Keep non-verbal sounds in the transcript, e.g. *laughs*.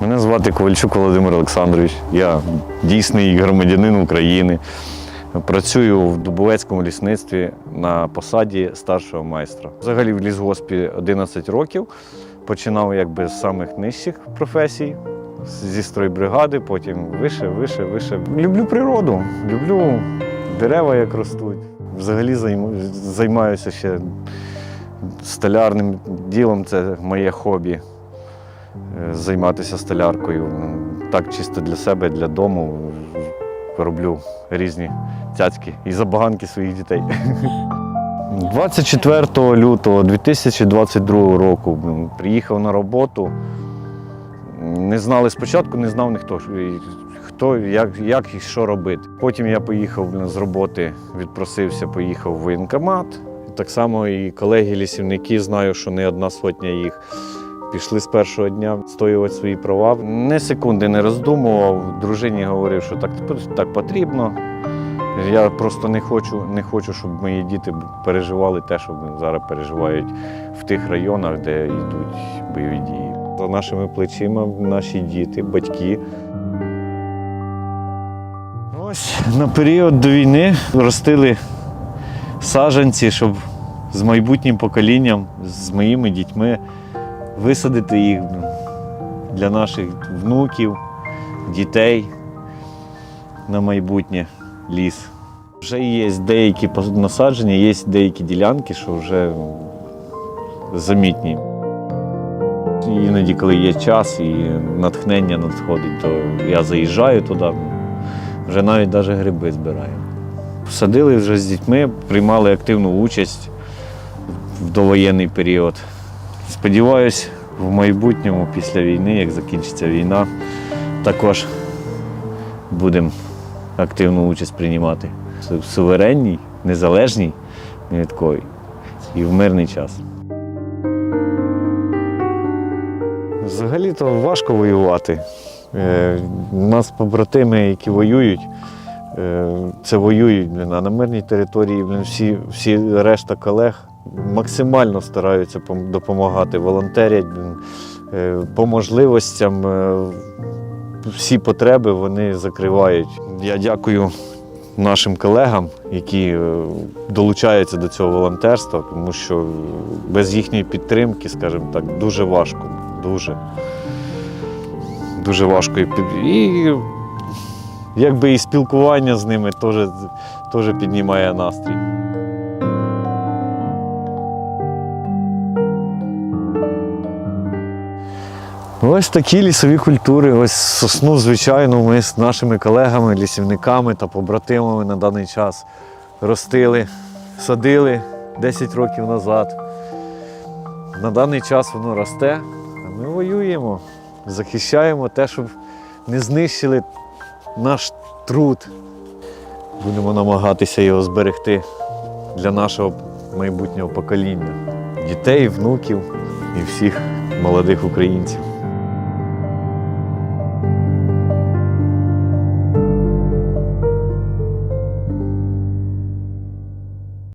Мене звати Ковальчук Володимир Олександрович. Я дійсний громадянин України. Працюю в Дубовецькому лісництві на посаді старшого майстра. Взагалі в лісгоспі 11 років. Починав якби з самих нижчих професій, зі стройбригади, потім вище, вище, вище. Люблю природу, люблю дерева, як ростуть. Взагалі займаюся ще столярним ділом, це моє хобі займатися столяркою. Так чисто для себе, для дому роблю різні цяцьки і забаганки своїх дітей. *laughs* 24 лютого 2022 року приїхав на роботу. Не знали спочатку, не знав ніхто, хто, як, як і що робити. Потім я поїхав з роботи, відпросився, поїхав в воєнкомат. Так само і колеги-лісівники, знаю, що не одна сотня їх. Пішли з першого дня відстоювати свої права. Не секунди не роздумував. Дружині говорив, що так, так потрібно. Я просто не хочу, не хочу, щоб мої діти переживали те, що зараз переживають в тих районах, де йдуть бойові дії. За нашими плечима наші діти, батьки. Ось на період до війни ростили саджанці, щоб з майбутнім поколінням, з моїми дітьми висадити їх для наших внуків, дітей на майбутнє ліс. Вже є деякі насадження, є деякі ділянки, що вже замітні. Іноді, коли є час і натхнення надходить, то я заїжджаю туди, вже навіть навіть гриби збираю. Садили вже з дітьми, приймали активну участь в довоєнний період. Сподіваюсь, в майбутньому, після війни, як закінчиться війна, також будемо активну участь приймати в суверенній, незалежній, невідковій і в мирний час. Взагалі-то важко воювати. Е, У нас побратими, які воюють, е, це воюють блін, а на мирній території блін, всі, всі решта колег максимально стараються допомагати, волонтерять е, по можливостям. е, Всі потреби вони закривають. Я дякую нашим колегам, які е, долучаються до цього волонтерства, тому що без їхньої підтримки, скажімо так, дуже важко. Дуже, дуже важко. І, якби і спілкування з ними теж піднімає настрій. Ось такі лісові культури. Ось сосну, звичайно, ми з нашими колегами, лісівниками та побратимами на даний час ростили, садили 10 років назад. На даний час воно росте, а ми воюємо, захищаємо те, щоб не знищили наш труд. Будемо намагатися його зберегти для нашого майбутнього покоління, дітей, внуків і всіх молодих українців.